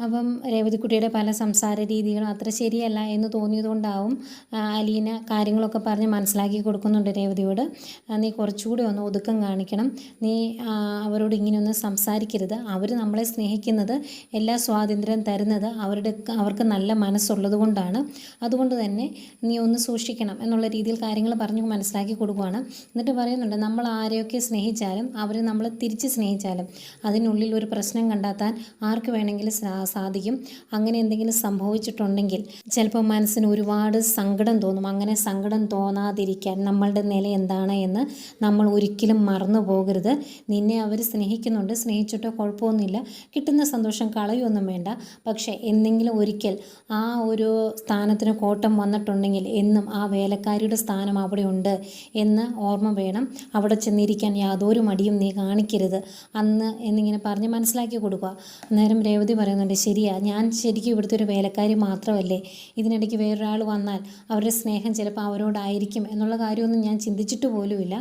അപ്പം രേവതിക്കുട്ടിയുടെ പല സംസാര രീതികളും അത്ര ശരിയല്ല എന്ന് തോന്നിയതുകൊണ്ടാവും അലീന കാര്യങ്ങളൊക്കെ പറഞ്ഞ് മനസ്സിലാക്കി കൊടുക്കുന്നുണ്ട് രേവതിയോട്. നീ കുറച്ചുകൂടി ഒന്ന് ഒതുക്കം കാണിക്കണം. നീ അവരോട് ഇങ്ങനെയൊന്നും സംസാരിക്കരുത്. അവർ നമ്മളെ സ്നേഹിക്കുന്നത് എല്ലാ സ്വാതന്ത്ര്യം തരുന്നത് അവരുടെ അവർക്ക് നല്ല മനസ്സുള്ളത് കൊണ്ടാണ്. അതുകൊണ്ട് തന്നെ നീ ഒന്ന് സൂക്ഷിക്കണം എന്നുള്ള രീതിയിൽ കാര്യങ്ങൾ പറഞ്ഞ് മനസ്സിലാക്കി കൊടുക്കുകയാണ് എന്നിട്ട് പറയുന്നുണ്ട് നമ്മൾ ആരെയൊക്കെ സ്നേഹിച്ചാലും അവർ നമ്മൾ തിരിച്ച് സ്നേഹിച്ചാലും അതിനുള്ളിൽ ഒരു പ്രശ്നം കണ്ടെത്താൻ ആർക്ക് വേണമെങ്കിലും സാധിക്കും. അങ്ങനെ എന്തെങ്കിലും സംഭവിച്ചിട്ടുണ്ടെങ്കിൽ ചിലപ്പോൾ മനസ്സിന് ഒരുപാട് സങ്കടം തോന്നും. അങ്ങനെ സങ്കടം തോന്നാതിരിക്കാൻ നമ്മളുടെ നില എന്താണ് എന്ന് നമ്മൾ ഒരിക്കലും മറന്നു പോകരുത്. നിന്നെ അവർ സ്നേഹിക്കുന്നുണ്ട്. സ്നേഹിച്ചിട്ടോ കുഴപ്പമൊന്നുമില്ല. കിട്ടുന്ന സന്തോഷം കളയൊന്നും വേണ്ട. പക്ഷേ എന്തെങ്കിലും ഒരിക്കൽ ആ ഒരു സ്ഥാനത്തിന് കോട്ടം വന്നിട്ടുണ്ടെങ്കിൽ എന്നും ആ വേലക്കാരിയുടെ സ്ഥാനം അവിടെ ഉണ്ട് എന്ന് ഓർമ്മ വേണം. അവിടെ ചെന്നിരിക്കാൻ യാതൊരു മടിയും നീ കാണിക്കരുത്. അന്ന് എന്നിങ്ങനെ പറഞ്ഞ് മനസ്സിലാക്കി കൊടുക്കുക. അന്നേരം രേവതി പറയുന്നുണ്ട് ശരിയാ. ഞാൻ ശരിക്കും ഇവിടുത്തെ ഒരു വേലക്കാരി മാത്രമല്ലേ? ഇതിനിടയ്ക്ക് വേറൊരാൾ വന്നാൽ അവരുടെ സ്നേഹം ചിലപ്പോൾ അവരോടായിരിക്കും എന്നുള്ള കാര്യമൊന്നും ഞാൻ ചിന്തിച്ചിട്ട് പോലുമില്ല.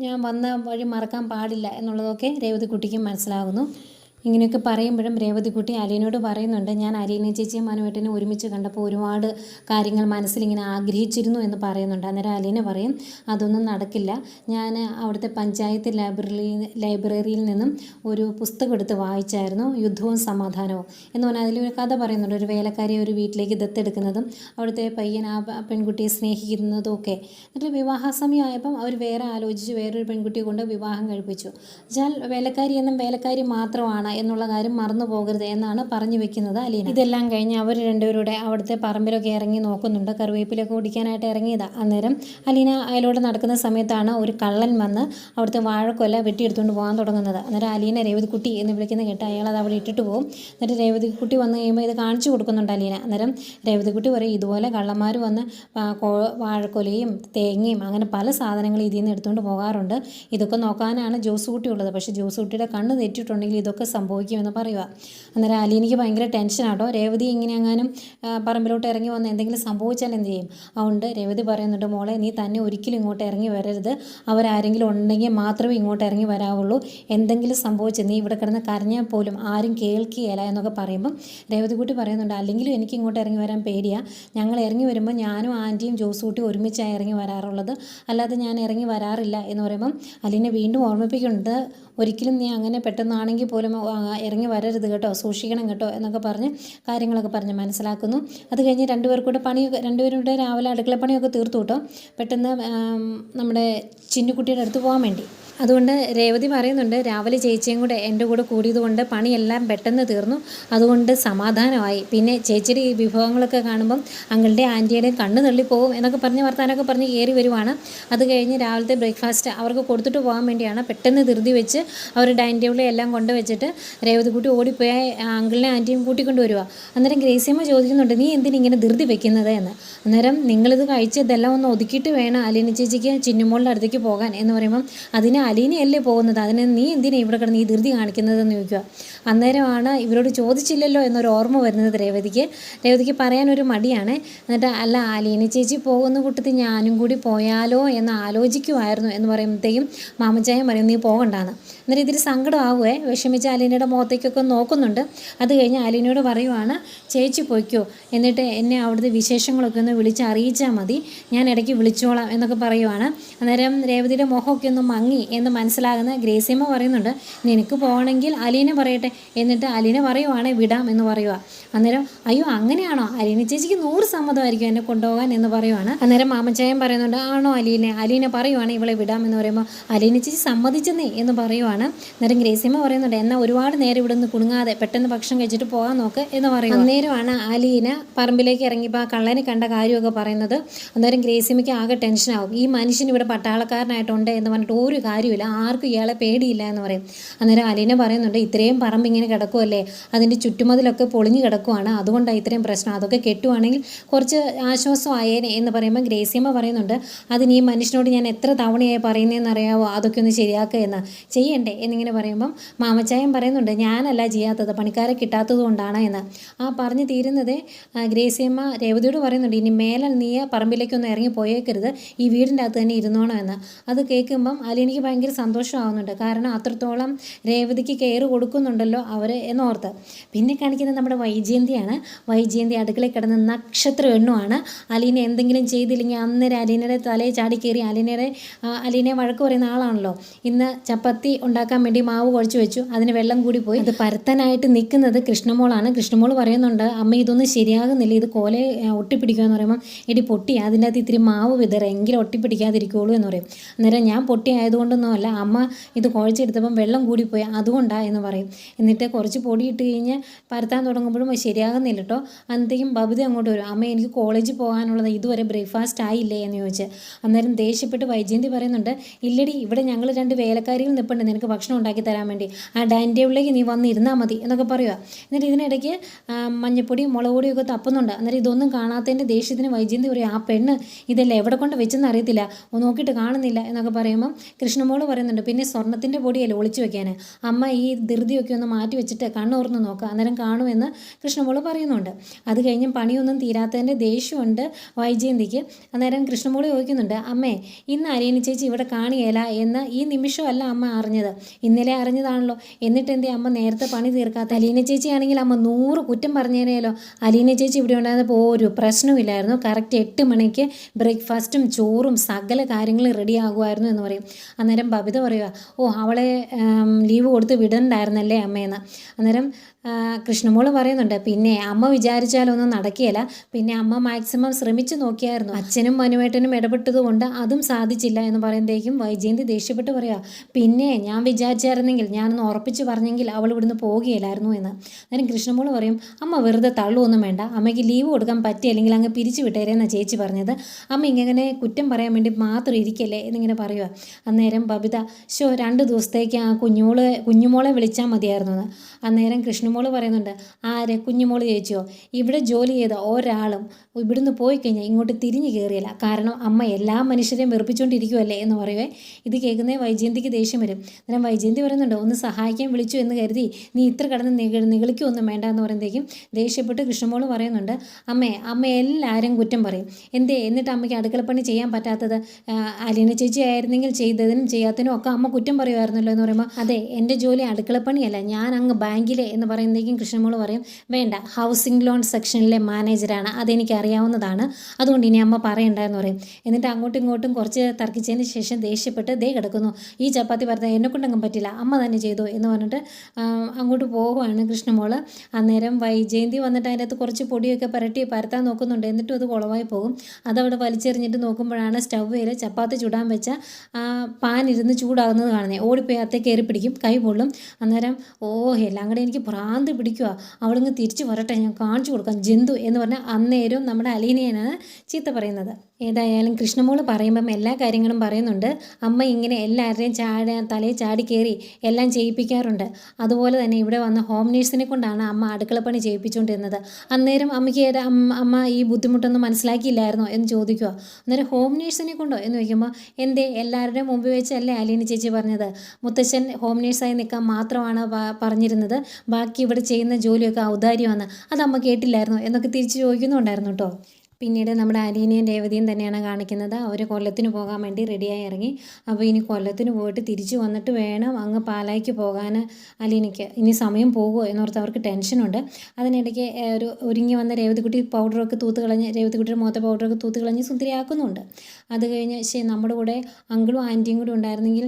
ഞാൻ വന്ന വഴി മറക്കാൻ പാടില്ല എന്നുള്ളതൊക്കെ രേവതിക്കുട്ടിക്ക് മനസ്സിലാകുന്നു. ഇങ്ങനെയൊക്കെ പറയുമ്പോഴും രേവതിക്കുട്ടി അലീനോട് പറയുന്നുണ്ട് ഞാൻ അലീന ചേച്ചിയും മനുവേട്ടനെ ഒരുമിച്ച് കണ്ടപ്പോൾ ഒരുപാട് കാര്യങ്ങൾ മനസ്സിലിങ്ങനെ ആഗ്രഹിച്ചിരുന്നു എന്ന് പറയുന്നുണ്ട്. അന്നേരം അലീന പറയും അതൊന്നും നടക്കില്ല. ഞാൻ അവിടുത്തെ പഞ്ചായത്ത് ലൈബ്രറി ലൈബ്രറിയിൽ നിന്നും ഒരു പുസ്തകം എടുത്ത് വായിച്ചായിരുന്നു യുദ്ധവും സമാധാനവും എന്ന് പറഞ്ഞാൽ അതിലൊരു കഥ പറയുന്നുണ്ട്. ഒരു വേലക്കാരിയെ ഒരു വീട്ടിലേക്ക് ദത്തെടുക്കുന്നതും അവിടുത്തെ പയ്യൻ ആ പെൺകുട്ടിയെ സ്നേഹിക്കുന്നതും ഒക്കെ എന്നിട്ട് വിവാഹ സമയമായപ്പം അവർ വേറെ ആലോചിച്ച് വേറൊരു പെൺകുട്ടിയെ കൊണ്ട് വിവാഹം കഴിപ്പിച്ചു. എന്നാൽ വേലക്കാരി എന്നും വേലക്കാരി മാത്രമാണ്. എന്നുള്ള കാര്യം മറന്നു പോകരുത് എന്നാണ് പറഞ്ഞു വെക്കുന്നത് അലീന. ഇതെല്ലാം കഴിഞ്ഞ് അവർ രണ്ടുപേരുടെ അവിടുത്തെ പറമ്പിലൊക്കെ ഇറങ്ങി നോക്കുന്നുണ്ട്. കറിവേപ്പിലൊക്കെ കുടിക്കാനായിട്ട് ഇറങ്ങിയതാ. അന്നേരം അലീന അയലോട് നടക്കുന്ന സമയത്താണ് ഒരു കള്ളൻ വന്ന് അവിടുത്തെ വാഴക്കൊല വെട്ടിയെടുത്തുകൊണ്ട് പോകാൻ തുടങ്ങുന്നത്. അന്നേരം അലീന രേവതിക്കുട്ടി എന്ന് വിളിക്കുന്ന കേട്ട് അയാൾ അത് അവിടെ ഇട്ടിട്ട് പോകും എന്നിട്ട് രേവതിക്കുട്ടി വന്ന് കഴിയുമ്പോൾ ഇത് കാണിച്ചു കൊടുക്കുന്നുണ്ട് അലീന. അന്നേരം രേവതിക്കുട്ടി പറയും ഇതുപോലെ കള്ളന്മാർ വന്ന് വാഴക്കൊലയും തേങ്ങയും അങ്ങനെ പല സാധനങ്ങളും ഇതിൽ നിന്ന് എടുത്തുകൊണ്ട് പോകാറുണ്ട്. ഇതൊക്കെ നോക്കാനാണ് ജോസ് കുട്ടി ഉള്ളത്. പക്ഷേ ജോസ് കുട്ടിയുടെ കണ്ണ് തെറ്റിയിട്ടുണ്ടെങ്കിൽ ഇതൊക്കെ സംഭവിക്കുമെന്ന് പറയുക. അന്നേരം അലീനയ്ക്ക് ഭയങ്കര ടെൻഷനാട്ടോ രേവതി ഇങ്ങനെ പറമ്പിലോട്ട് ഇറങ്ങി വന്ന് എന്തെങ്കിലും സംഭവിച്ചാൽ എന്ത് ചെയ്യും? അതുകൊണ്ട് രേവതി പറയുന്നുണ്ട് മോളെ നീ തന്നെ ഒരിക്കലും ഇങ്ങോട്ട് ഇറങ്ങി വരരുത്. അവരാരെങ്കിലും ഉണ്ടെങ്കിൽ മാത്രമേ ഇങ്ങോട്ട് ഇറങ്ങി വരാവുള്ളൂ. എന്തെങ്കിലും സംഭവിച്ച് നീ ഇവിടെ കിടന്ന് കരഞ്ഞാൽ പോലും ആരും കേൾക്കുകയില്ല എന്നൊക്കെ പറയുമ്പം രേവതി കുട്ടി പറയുന്നുണ്ട് അല്ലെങ്കിലും എനിക്ക് ഇങ്ങോട്ട് ഇറങ്ങി വരാൻ പേടിയാ. ഞങ്ങൾ ഇറങ്ങി വരുമ്പോൾ ഞാനും ആന്റിയും ജോസ് ജോസൂട്ടി ഒരുമിച്ചാണ് ഇറങ്ങി വരാറുള്ളത്. അല്ലാതെ ഞാൻ ഇറങ്ങി വരാറില്ല എന്ന് പറയുമ്പം അലീനെ വീണ്ടും ഓർമ്മിപ്പിക്കുന്നുണ്ട് ഒരിക്കലും നീ അങ്ങനെ പെട്ടെന്നാണെങ്കിൽ പോലും ഇറങ്ങി വരരുത് കേട്ടോ സൂക്ഷിക്കണം കേട്ടോ എന്നൊക്കെ പറഞ്ഞ് കാര്യങ്ങളൊക്കെ പറഞ്ഞ് മനസ്സിലാക്കുന്നു. അത് കഴിഞ്ഞ് രണ്ടുപേർക്കൂടെ പണി പണിയൊക്കെ രണ്ടുപേരും കൂടെ രാവിലെ അടുക്കളപ്പണിയൊക്കെ തീർത്തു കേട്ടോ. പെട്ടെന്ന് നമ്മുടെ ചിന്നുകുട്ടിയുടെ അടുത്ത് പോകാൻ വേണ്ടി. അതുകൊണ്ട് രേവതി പറയുന്നുണ്ട് രാവിലെ ചേച്ചിയും കൂടെ എന്റെ കൂടെ കൂടിയതുകൊണ്ട് പണിയെല്ലാം പെട്ടെന്ന് തീർന്നു. അതുകൊണ്ട് സമാധാനമായി. പിന്നെ ചേച്ചിയുടെ ഈ വിഭവങ്ങളൊക്കെ കാണുമ്പം അങ്കിളുടെ ആന്റിയുടെയും കണ്ണു തള്ളിപ്പോവും എന്നൊക്കെ പറഞ്ഞ് വർത്താനൊക്കെ പറഞ്ഞ് കയറി വരുവാണ്. അത് കഴിഞ്ഞ് രാവിലത്തെ ബ്രേക്ക്ഫാസ്റ്റ് അവർക്ക് കൊടുത്തിട്ട് പോകാൻ വേണ്ടിയാണ് പെട്ടെന്ന് ധൃതി വെച്ച് അവർ ഡൈനിങ് ടേബിളിൽ എല്ലാം കൊണ്ടുവച്ചിട്ട് രേവതി കൂട്ടി ഓടിപ്പോയ അങ്കിളിനെ ആന്റിയും കൂട്ടിക്കൊണ്ട് വരുവാ. അന്നേരം ഗ്രേസിയമ്മ ചോദിക്കുന്നുണ്ട് നീ എന്തിനിങ്ങനെ ധൃതി വെക്കുന്നത്? എന്ന്. അന്നേരം നിങ്ങളിത് കഴിച്ച് ഇതെല്ലാം ഒന്ന് ഒതുക്കിയിട്ട് വേണം അലിനി ചേച്ചിക്ക് ചിന്നുമോളുടെ അടുത്തേക്ക് പോകാൻ എന്ന് പറയുമ്പം അതിന് അലീനയല്ലേ പോകുന്നത്? അതിനെ നീ എന്തിനാ ഇവിടെ കിടന്ന് ഈ ധൃതി കാണിക്കുന്നതെന്ന് ചോദിക്കുക. അന്നേരമാണ് ഇവരോട് ചോദിച്ചില്ലല്ലോ എന്നൊരു ഓർമ്മ വരുന്നത് രേവതിക്ക്. രേവതിക്ക് പറയാനൊരു മടിയാണ്. എന്നിട്ട് അല്ല അലീന ചേച്ചി പോകുന്ന കൂട്ടത്തിൽ ഞാനും കൂടി പോയാലോ എന്ന് ആലോചിക്കുമായിരുന്നു എന്ന് പറയുമ്പോഴത്തേക്കും മാമച്ചായം പറയും നീ പോകണ്ടാന്ന്. എന്നിട്ട് ഇതിൽ സങ്കടമാവുമേ വിഷമിച്ച് അലീനയുടെ മുഖത്തേക്കൊക്കെ നോക്കുന്നുണ്ട്. അത് കഴിഞ്ഞ് അലീനയോട് പറയുവാണ് ചേച്ചി പൊയ്ക്കോ. എന്നിട്ട് എന്നെ അവിടുത്തെ വിശേഷങ്ങളൊക്കെ ഒന്ന് വിളിച്ച് അറിയിച്ചാൽ മതി. ഞാൻ ഇടയ്ക്ക് വിളിച്ചോളാം എന്നൊക്കെ പറയുവാണ്. അന്നേരം രേവതിയുടെ മുഖമൊക്കെ ഒന്ന് മങ്ങി എന്ന് മനസ്സിലാകുന്ന ഗ്രേസിയമ്മ പറയുന്നുണ്ട് നിനക്ക് പോകണമെങ്കിൽ അലീന പറയട്ടെ. എന്നിട്ട് അലീന പറയുവാണേ വിടാം എന്ന് പറയുക അന്നേരം അയ്യോ അങ്ങനെയാണോ? അലീന ചേച്ചിക്ക് നൂറ് സമ്മതമായിരിക്കും എന്നെ കൊണ്ടുപോകാൻ എന്ന് പറയുവാണ്. അന്നേരം മാമച്ചായൻ പറയുന്നുണ്ട് ആണോ അലീനെ? അലീന പറയുവാണ് ഇവളെ വിടാം എന്ന് പറയുമ്പോൾ അലീന ചേച്ചി സമ്മതിച്ചെന്നേ എന്ന് പറയുവാണ്. അന്നേരം ഗ്രേസിയമ്മ പറയുന്നുണ്ട് എന്നാൽ ഒരുപാട് നേരം ഇവിടെ നിന്ന് കുടുങ്ങാതെ പെട്ടെന്ന് ഭക്ഷണം കഴിച്ചിട്ട് പോകാൻ നോക്ക് എന്ന് പറയും അന്നേരമാണ് ആലീന പറമ്പിലേക്ക് ഇറങ്ങിയപ്പോൾ ആ കള്ളനെ കണ്ട കാര്യമൊക്കെ പറയുന്നത്. അന്നേരം ഗ്രേസിയമ്മയ്ക്ക് ആകെ ടെൻഷനാകും ഈ മനുഷ്യൻ ഇവിടെ പട്ടാളക്കാരനായിട്ടുണ്ട് എന്ന് പറഞ്ഞിട്ട് ഒരു കാര്യമില്ല ആർക്കും ഇയാളെ പേടിയില്ല എന്ന് പറയും. അന്നേരം അലീന പറയുന്നുണ്ട് ഇത്രയും പറമ്പ് ഇങ്ങനെ കിടക്കുമല്ലേ അതിന്റെ ചുറ്റുമതിലൊക്കെ പൊളിഞ്ഞു കിടക്കുവാണ്. അതുകൊണ്ടാണ് ഇത്രയും പ്രശ്നം. അതൊക്കെ കെട്ടുവാണെങ്കിൽ കുറച്ച് ആശ്വാസമായേനെ എന്ന് പറയുമ്പോൾ ഗ്രേസിയമ്മ പറയുന്നുണ്ട് അതിന് ഈ മനുഷ്യനോട് ഞാൻ എത്ര തവണയായി പറയുന്നതെന്ന് അറിയാവോ അതൊക്കെ ഒന്ന് ശരിയാക്കുക എന്ന്. ചെയ്യണ്ടേ? എന്നിങ്ങനെ പറയുമ്പം മാമച്ചായൻ പറയുന്നുണ്ട് ഞാനല്ല ചെയ്യാത്തത് പണിക്കാരെ കിട്ടാത്തത് കൊണ്ടാണ് എന്ന്. ആ പറഞ്ഞു തീരുന്നത് ഗ്രേസിയമ്മ രേവതിയോട് പറയുന്നുണ്ട് ഇനി മേലെ നീ പറമ്പിലേക്കൊന്നും ഇറങ്ങി പോയേക്കരുത് ഈ വീടിന്റെ അകത്ത് തന്നെ ഇരുന്നോണം എന്ന്. അത് കേൾക്കുമ്പം അലീനയ്ക്ക് ഭയങ്കര സന്തോഷമാവുന്നുണ്ട് കാരണം അത്രത്തോളം രേവതിക്ക് കെയർ കൊടുക്കുന്നുണ്ടല്ലോ അവർ എന്നോർത്ത്. പിന്നെ കാണിക്കുന്നത് നമ്മുടെ വൈജയന്തിയാണ്. വൈജയന്തി അടുക്കളയിൽ കിടന്ന് നക്ഷത്ര എണ്ണുമാണ് അലീന എന്തെങ്കിലും ചെയ്തില്ലെങ്കിൽ അന്നേരം അലീനയുടെ തലയെ ചാടി കയറി അലീനയുടെ അലീനയെ വഴക്ക് പറയുന്ന ആളാണല്ലോ. ഇന്ന് ചപ്പാത്തി ഉണ്ടാക്കാൻ വേണ്ടി മാവ് കുഴച്ച് വെച്ചു. അതിന് വെള്ളം കൂടി പോയി. അത് പരത്താനായിട്ട് നിൽക്കുന്നത് കൃഷ്ണമോളാണ്. കൃഷ്ണമോൾ പറയുന്നുണ്ട് അമ്മ ഇതൊന്നും ശരിയാകുന്നില്ല. ഇത് കോലെ ഒട്ടിപ്പിടിക്കുക എന്ന് പറയുമ്പോൾ എടി പൊട്ടി അതിന്റെ അകത്ത് ഇത്തിരി മാവ് വിതറ. എങ്കിലും ഒട്ടിപ്പിടിക്കാതിരിക്കുകയുള്ളൂ എന്ന് പറയും. അന്നേരം ഞാൻ പൊട്ടി ആയതുകൊണ്ടൊന്നും അല്ല. അമ്മ ഇത് കുഴച്ചെടുത്തപ്പം വെള്ളം കൂടി കൂടിപ്പോയി അതുകൊണ്ടാ എന്ന് പറയും. എന്നിട്ട് കുറച്ച് പൊടി ഇട്ട് കഴിഞ്ഞ് പരത്താൻ തുടങ്ങുമ്പോഴും ശരിയാകുന്നില്ല കേട്ടോ അന്നത്തേക്കും ബബിത അങ്ങോട്ട് വരും. അമ്മ എനിക്ക് കോളേജിൽ പോകാനുള്ളത് ഇതുവരെ ബ്രേക്ക്ഫാസ്റ്റ് ആയില്ലേ? എന്ന് ചോദിച്ച്. അന്നേരം ദേഷ്യപ്പെട്ട് വൈജയന്തി പറയുന്നുണ്ട് ഇല്ലടി ഇവിടെ ഞങ്ങൾ രണ്ട് വേലക്കാരികൾ നിൽപ്പുണ്ട് നിനക്ക് ഭക്ഷണം ഉണ്ടാക്കി തരാൻ വേണ്ടി. ആ ഡൈനിങ് ടേബിളിലേക്ക് നീ വന്ന് ഇരുന്നാൽ മതി എന്നൊക്കെ പറയുക എന്നിട്ട് ഇതിനിടയ്ക്ക് മഞ്ഞപ്പൊടി മുളക് പൊടിയും ഒക്കെ തപ്പുന്നുണ്ട്. അന്നേരം ഇതൊന്നും കാണാത്തതിന്റെ ദേഷ്യത്തിന് വൈജയന്തി പറയും ആ പെണ്ണ് ഇതല്ല എവിടെ കൊണ്ട് വെച്ചെന്ന് അറിയത്തില്ല. നോക്കിയിട്ട് കാണുന്നില്ല. എന്നൊക്കെ പറയുമ്പം കൃഷ്ണമോൾ പറയുന്നുണ്ട് പിന്നെ സ്വർണത്തിന്റെ പൊടിയല്ലേ ഒളിച്ചു വെക്കാൻ അമ്മ ഈ ധൃതിയൊക്കെ ഒന്ന് മാറ്റി വെച്ചിട്ട് കണ്ണുറന്ന് നോക്കുക അന്നേരം കാണുമെന്ന് കൃഷ്ണമോൾ പറയുന്നുണ്ട്. അത് കഴിഞ്ഞ് പണിയൊന്നും തീരാത്തതിന്റെ ദേഷ്യമുണ്ട് വൈജയന്തിക്ക്. അന്നേരം കൃഷ്ണമോൾ ചോദിക്കുന്നുണ്ട് അമ്മേ ഇന്ന് അരിയണി ചേച്ചി ഇവിടെ കാണിയേല എന്ന് ഈ നിമിഷമല്ല അമ്മ അറിഞ്ഞത്. ഇന്നലെ അറിഞ്ഞതാണല്ലോ. എന്നിട്ട് എന്തേ അമ്മ നേരത്തെ പണി തീർക്കാത്ത അലീന ചേച്ചി ആണെങ്കിൽ അമ്മ നൂറ് കുറ്റം പറഞ്ഞേനെയല്ലോ. അലീന ചേച്ചി ഇവിടെ ഉണ്ടായിരുന്നപ്പോൾ ഒരു പ്രശ്നമില്ലായിരുന്നു കറക്റ്റ് എട്ട് മണിക്ക് ബ്രേക്ക്ഫാസ്റ്റും ചോറും സകല കാര്യങ്ങളും റെഡി ആകുമായിരുന്നു എന്ന് പറയും. അന്നേരം ബബിത പറയുക ഓ അവളെ ലീവ് കൊടുത്ത് വിടണ്ടായിരുന്നല്ലേ അമ്മയെന്ന് അന്നേരം കൃഷ്ണമോൾ പറയുന്നുണ്ട് പിന്നെ അമ്മ വിചാരിച്ചാലൊന്നും നടക്കുകയില്ല. പിന്നെ അമ്മ മാക്സിമം ശ്രമിച്ചു നോക്കിയായിരുന്നു. അച്ഛനും മനുവേട്ടനും ഇടപെട്ടതുകൊണ്ട് അതും സാധിച്ചില്ല എന്ന് പറയുമ്പോഴേക്കും വൈജയന്തി ദേഷ്യപ്പെട്ട് പറയാ പിന്നെ ഞാൻ വിചാരിച്ചായിരുന്നെങ്കിൽ ഞാനൊന്ന് ഉറപ്പിച്ച് പറഞ്ഞെങ്കിൽ അവൾ ഇവിടുന്ന് പോവുകയില്ലായിരുന്നു എന്ന്. അന്നേരം കൃഷ്ണമോൾ പറയും അമ്മ വെറുതെ തള്ളുവൊന്നും വേണ്ട. അമ്മയ്ക്ക് ലീവ് കൊടുക്കാൻ പറ്റി അല്ലെങ്കിൽ അങ്ങ് പിരിച്ചു വിട്ടേരെന്നാണ് ചേച്ചി പറഞ്ഞത്. അമ്മ ഇങ്ങനെ കുറ്റം പറയാൻ വേണ്ടി മാത്രം ഇരിക്കല്ലേ? എന്നിങ്ങനെ പറയുക അന്നേരം ബബിത ഷോ രണ്ട് ദിവസത്തേക്ക് ആ കുഞ്ഞുമോൾ കുഞ്ഞുമോളെ വിളിച്ചാൽ മതിയായിരുന്നു അന്നേരം കൃഷ്ണമോൾ പറയുന്നുണ്ട് ആര്? കുഞ്ഞുമോൾ ചോദിച്ചോ? ഇവിടെ ജോലി ചെയ്ത ഒരാളും ഇവിടുന്ന് പോയി കഴിഞ്ഞാൽ ഇങ്ങോട്ട് തിരിഞ്ഞു കയറിയില്ല കാരണം അമ്മ എല്ലാ മനുഷ്യരെയും വെറുപ്പിച്ചുകൊണ്ടിരിക്കുമല്ലേ എന്ന് പറയുവേ. ഇത് കേൾക്കുന്നേ വൈജയന്തിക്ക് ദേഷ്യം വരും. അന്നേരം വൈജയന്തി പറയുന്നുണ്ട്? ഒന്ന് സഹായിക്കാൻ വിളിച്ചു എന്ന് കരുതി നീ ഇത്ര കടന്ന് നിക നിഗളിക്കൊന്നും വേണ്ട എന്ന് പറയുമ്പോഴേക്കും ദേഷ്യപ്പെട്ട് കൃഷ്ണമോൾ പറയുന്നുണ്ട് അമ്മേ അമ്മ എല്ലാവരും കുറ്റം പറയും. എന്തേ? എന്നിട്ട് അമ്മയ്ക്ക് അടുക്കളപ്പണി ചെയ്യാൻ പറ്റാത്തത്? അലീന ചേച്ചി ആയിരുന്നെങ്കിൽ ചെയ്തതിനും ചെയ്യാത്തതിനും ഒക്കെ അമ്മ കുറ്റം പറയുമായിരുന്നല്ലോ എന്ന് പറയുമ്പോൾ അതെ എന്റെ ജോലി അടുക്കളപ്പണിയല്ല ഞാൻ അങ്ങ് ബാങ്കിലെ എന്ന് പറയുന്നതേക്കും കൃഷ്ണമോൾ പറയും വേണ്ട ഹൗസിംഗ് ലോൺ സെക്ഷനിലെ മാനേജറാണ് അതെനിക്ക് അറിയാവുന്നതാണ് അതുകൊണ്ട് ഇനി അമ്മ പറയണ്ടെന്ന് പറയും. എന്നിട്ട് അങ്ങോട്ടും ഇങ്ങോട്ടും കുറച്ച് തർക്കിച്ചതിന് ശേഷം ദേഷ്യപ്പെട്ട് ദേ കിടക്കുന്നു. ഈ ചപ്പാത്തി പറഞ്ഞാൽ എന്നെ കൊണ്ടെങ്കിലും പറ്റില്ല. അമ്മ തന്നെ ചെയ്തു എന്ന് പറഞ്ഞിട്ട് അങ്ങോട്ട് പോകുവാണ് കൃഷ്ണമോൾ. അന്നേരം വൈജയന്തി വന്നിട്ട് അതിന്റെ അകത്ത് കുറച്ച് പൊടിയൊക്കെ പരട്ടി പരത്താൻ നോക്കുന്നുണ്ട്. എന്നിട്ടും അത് കുളമായി പോകും. അതവിടെ വലിച്ചെറിഞ്ഞിട്ട് നോക്കുമ്പോഴാണ് സ്റ്റൗവിൽ ചപ്പാത്തി ചുടാൻ വെച്ച പാൻ ഇരുന്ന് ചൂടാകുന്നത് കാണുന്നത്. ഓടിപ്പോയി അത്തേ കയറി പിടിക്കും. കൈ പൊള്ളും. അന്നേരം ഓ എല്ലാം കൂടെ എനിക്ക് ഭ്രാന്ത് പിടിക്കുക അവളിങ്ങ് തിരിച്ചു വരട്ടെ ഞാൻ കാണിച്ചു കൊടുക്കാം. ജന്തു എന്ന് പറഞ്ഞാൽ അന്നേരം നമ്മുടെ അലീനയാണ് ചീത്ത പറയുന്നത്. ഏതായാലും കൃഷ്ണമോൾ പറയുമ്പം എല്ലാ കാര്യങ്ങളും പറയുന്നുണ്ട്. അമ്മ ഇങ്ങനെ എല്ലാവരുടെയും ചാടി തലയിൽ ചാടി കയറി എല്ലാം ചെയ്യിപ്പിക്കാറുണ്ട്. അതുപോലെ തന്നെ ഇവിടെ വന്ന ഹോം നേഴ്സിനെ കൊണ്ടാണ് അമ്മ അടുക്കളപ്പണി ചെയ്യിപ്പിച്ചുകൊണ്ടിരുന്നത്. അന്നേരം അമ്മയ്ക്ക് അമ്മ ഈ ബുദ്ധിമുട്ടൊന്നും മനസ്സിലാക്കിയില്ലായിരുന്നോ എന്ന് ചോദിക്കുക അന്നേരം ഹോം നേഴ്സിനെ കൊണ്ടോ എന്ന് ചോദിക്കുമ്പോൾ എന്തേ എല്ലാവരുടെയും മുമ്പ് വെച്ചല്ലേ അലീന ചേച്ചി പറഞ്ഞത്? മുത്തശ്ശൻ ഹോം നേഴ്സായി നിൽക്കാൻ മാത്രമാണ് പ- പറഞ്ഞിരുന്നത് ബാക്കി ഇവിടെ ചെയ്യുന്ന ജോലിയൊക്കെ ഔദാര്യമാണ്. അത് അമ്മ കേട്ടില്ലായിരുന്നു? എന്നൊക്കെ തിരിച്ച് ചോദിക്കുന്നുണ്ടായിരുന്നു കേട്ടോ. പിന്നീട് നമ്മുടെ അലീനയും രേവതിയും തന്നെയാണ് കാണിക്കുന്നത്. അവർ കൊല്ലത്തിന് പോകാൻ വേണ്ടി റെഡിയായി ഇറങ്ങി. അപ്പോൾ ഇനി കൊല്ലത്തിന് പോയിട്ട് തിരിച്ചു വന്നിട്ട് വേണം അങ്ങ് പാലായ്ക്ക് പോകാൻ അലീനയ്ക്ക്. ഇനി സമയം പോകുമോ എന്നോർത്ത് അവർക്ക് ടെൻഷനുണ്ട് അതിനിടയ്ക്ക് ഒരു ഒരുങ്ങി വന്ന രേവതിക്കുട്ടി പൗഡറൊക്കെ തൂത്ത് കളഞ്ഞ് രേവതിക്കുട്ടിയുടെ മുഖത്തെ പൗഡറൊക്കെ തൂത്ത് കളഞ്ഞ് സുന്ദരിയാക്കുന്നുണ്ട്. അത് കഴിഞ്ഞ് ശരി നമ്മുടെ കൂടെ അങ്കിളും ആന്റിയും കൂടി ഉണ്ടായിരുന്നെങ്കിൽ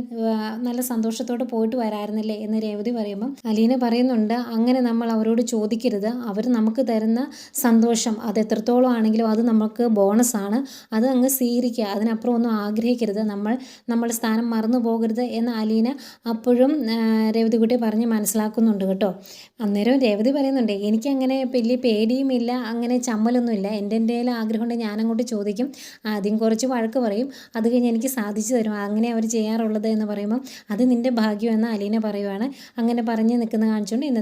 നല്ല സന്തോഷത്തോടെ പോയിട്ട് വരായിരുന്നില്ലേ എന്ന് രേവതി പറയുമ്പം അലീന പറയുന്നുണ്ട്. അങ്ങനെ നമ്മൾ അവരോട് ചോദിക്കരുത്. അവർ നമുക്ക് തരുന്ന സന്തോഷം അത് എത്രത്തോളം ആണെങ്കിലും അത് നമുക്ക് ബോണസാണ്. അത് അങ്ങ് സ്വീകരിക്കുക. അതിനപ്പുറം ഒന്നും ആഗ്രഹിക്കരുത്. നമ്മൾ നമ്മുടെ സ്ഥാനം മറന്നു പോകരുത് എന്ന് അലീന അപ്പോഴും രേവതികുട്ടി പറഞ്ഞ് മനസ്സിലാക്കുന്നുണ്ട് കേട്ടോ. അന്നേരം രേവതി പറയുന്നുണ്ട് എനിക്കങ്ങനെ വലിയ പേടിയുമില്ല അങ്ങനെ ചമ്മലൊന്നുമില്ല. എന്റെ എന്റെ ആഗ്രഹം കൊണ്ട് ഞാനങ്ങോട്ട് ചോദിക്കും. ആദ്യം കുറച്ച് വഴക്ക് പറയും. അത് കഴിഞ്ഞ് എനിക്ക് സാധിച്ചു തരും. അങ്ങനെ അവർ ചെയ്യാറുള്ളത് എന്ന് പറയുമ്പം അത് നിന്റെ ഭാഗ്യം എന്ന് അലീന പറയുവാണ്. അങ്ങനെ പറഞ്ഞ് നിൽക്കുന്ന കാണിച്ചുകൊണ്ട്